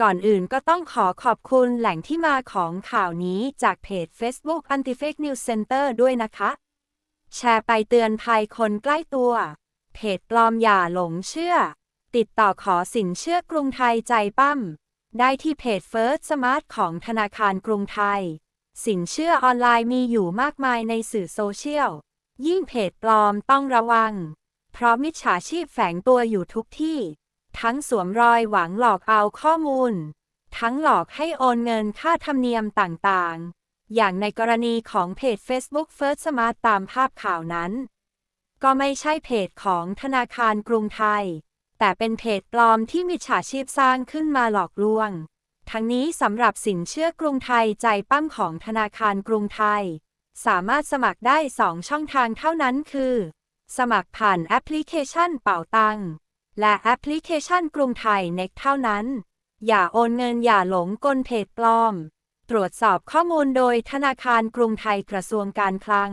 ก่อนอื่นก็ต้องขอขอบคุณแหล่งที่มาของข่าวนี้จากเพจ Facebook Anti-Fake News Center ด้วยนะคะ แชร์ไปเตือนภัยคนใกล้ตัว เพจปลอมอย่าหลงเชื่อ ติดต่อขอสินเชื่อกรุงไทยใจปั้ม ได้ที่เพจ First Smart ของธนาคารกรุงไทย สินเชื่อออนไลน์มีอยู่มากมายในสื่อโซเชียล ยิ่งเพจปลอมต้องระวัง เพราะมิจฉาชีพแฝงตัวอยู่ทุกที่ ทั้งสวมรอยหวังหลอกเอาข้อมูล ทั้งหลอกให้โอนเงินค่าธรรมเนียมต่างๆ อย่างในกรณีของเพจ Facebook First Smart ตามภาพข่าวนั้น ก็ไม่ใช่เพจของธนาคารกรุงไทย แต่เป็นเพจปลอมที่มิจฉาชีพสร้างขึ้นมาหลอกลวง ทั้งนี้สำหรับสินเชื่อกรุงไทยใจปั้มของธนาคารกรุงไทย สามารถสมัครได้ 2 ช่องทางเท่านั้นคือ สมัครผ่านแอปพลิเคชันเป่าตัง และแอปพลิเคชันกรุงไทยเน็กเท่านั้น อย่าโอนเงินอย่าหลงกลเพจปลอม ตรวจสอบข้อมูลโดยธนาคารกรุงไทยกระทรวงการคลัง